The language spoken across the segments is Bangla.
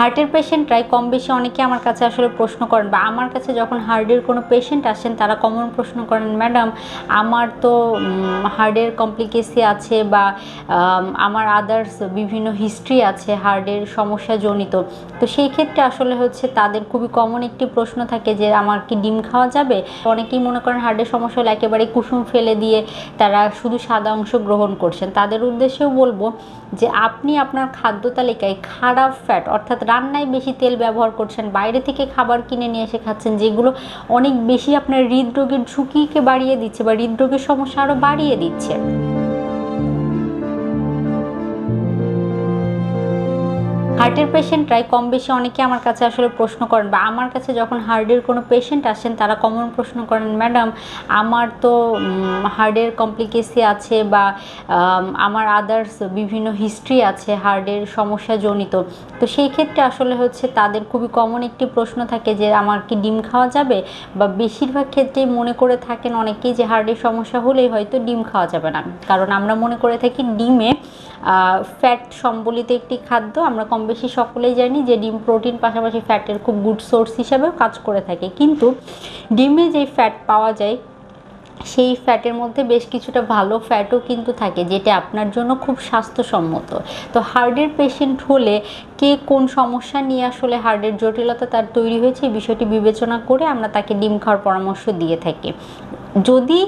হার্টের পেশেন্টরাই কম বেশি অনেকে আমার কাছে আসলে প্রশ্ন করেন বা আমার কাছে যখন হার্টের কোনো পেশেন্ট আসেন, তারা কমন প্রশ্ন করেন, ম্যাডাম, আমার তো হার্টের কমপ্লিকেসি আছে বা আমার আদার্স বিভিন্ন হিস্ট্রি আছে হার্টের সমস্যা জনিত। তো সেই ক্ষেত্রে আসলে হচ্ছে তাদের খুবই কমন একটি প্রশ্ন থাকে যে, আমার কি ডিম খাওয়া যাবে? অনেকেই মনে করেন হার্টের সমস্যা হলে একেবারে কুসুম ফেলে দিয়ে তারা শুধু সাদা অংশ গ্রহণ করছেন। তাদের উদ্দেশ্যেও বলব যে, আপনি আপনার খাদ্য তালিকায় খারাপ ফ্যাট অর্থাৎ রান্নায় বেশি তেল ব্যবহার করছেন, বাইরে থেকে খাবার কিনে নিয়ে এসে খাচ্ছেন, যেগুলো অনেক বেশি আপনার হৃদরোগের ঝুঁকিকে বাড়িয়ে দিচ্ছে বা হৃদরোগের সমস্যা আরও বাড়িয়ে দিচ্ছে। হার্টের পেশেন্টরাই কম বেশি অনেকে আমার কাছে আসলে প্রশ্ন করেন বা আমার কাছে যখন হার্টের কোনো পেশেন্ট আসেন, তারা কমন প্রশ্ন করেন, ম্যাডাম, আমার তো হার্টের কমপ্লিকেসি আছে বা আমার আদার্স বিভিন্ন হিস্ট্রি আছে হার্টের সমস্যা জনিত। তো সেই ক্ষেত্রে আসলে হচ্ছে তাদের খুবই কমন একটি প্রশ্ন থাকে যে, আমার কি ডিম খাওয়া যাবে? বা বেশিরভাগ ক্ষেত্রেই মনে করে থাকেন অনেকেই যে, হার্টের সমস্যা হলেই হয়তো ডিম খাওয়া যাবে না। কারণ আমরা মনে করে থাকি ডিমে ফ্যাট সম্বলিত একটি খাদ্য। আমরা কম বেশি সকলেই জানি যে ডিম প্রোটিন পাশাপাশি ফ্যাটের খুব গুড সোর্স হিসাবেও কাজ করে থাকে। কিন্তু ডিমে যে ফ্যাট পাওয়া যায়, সেই ফ্যাটের মধ্যে বেশ কিছুটা ভালো ফ্যাটও কিন্তু থাকে, যেটা আপনার জন্য খুব স্বাস্থ্যসম্মত। তো হার্টের পেশেন্ট হলে কে কোন সমস্যা নিয়ে আসলে হার্টের জটিলতা তার তৈরি হয়েছে, এই বিষয়টি বিবেচনা করে আমরা তাকে ডিম খাওয়ার পরামর্শ দিয়ে থাকি। যদি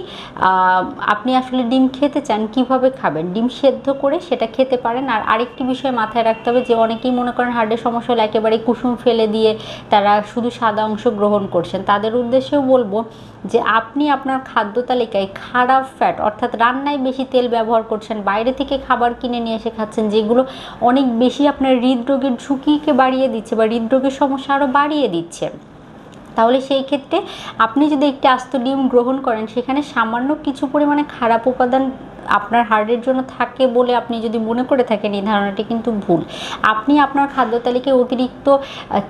আপনি আসলে ডিম খেতে চান, কীভাবে খাবেন? ডিম সেদ্ধ করে সেটা খেতে পারেন। আর আরেকটি বিষয় মাথায় রাখতে হবে যে, অনেকেই মনে করেন হার্টের সমস্যা হলে একেবারে কুসুম ফেলে দিয়ে তারা শুধু সাদা অংশ গ্রহণ করছেন। তাদের উদ্দেশ্যেও বলব যে, আপনি আপনার খাদ্য তালিকায় খারাপ ফ্যাট অর্থাৎ রান্নায় বেশি তেল ব্যবহার করছেন, বাইরে থেকে খাবার কিনে নিয়ে এসে খাচ্ছেন, যেগুলো অনেক বেশি আপনার হৃদরোগের ঝুঁকিকে বাড়িয়ে দিচ্ছে বা হৃদরোগের সমস্যা আরও বাড়িয়ে দিচ্ছে। তাহলে সেই ক্ষেত্রে আপনি যদি একটি আস্ত ডিম গ্রহণ করেন, সেখানে সামান্য কিছু পরিমাণে খারাপ উপাদান আপনার হার্টের জন্য থাকে বলে আপনি যদি মনে করে থাকেন, এই ধারণাটি কিন্তু ভুল। আপনি আপনার খাদ্য তালিকায় অতিরিক্ত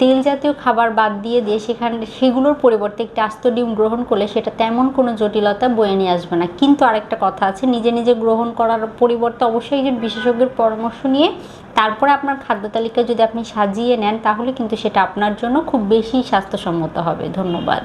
তেল জাতীয় খাবার বাদ দিয়ে দিয়ে সেখানে সেগুলোর পরিবর্তে একটি আস্ত ডিম গ্রহণ করলে সেটা তেমন কোনো জটিলতা বয়ে নিয়ে আসবে না। কিন্তু আরেকটা কথা আছে, নিজে নিজে গ্রহণ করার পরিবর্তে অবশ্যই একজন বিশেষজ্ঞের পরামর্শ নিয়ে তারপরে আপনার খাদ্য তালিকা যদি আপনি সাজিয়ে নেন, তাহলে কিন্তু সেটা আপনার জন্য খুব বেশি স্বাস্থ্যসম্মত হবে। ধন্যবাদ।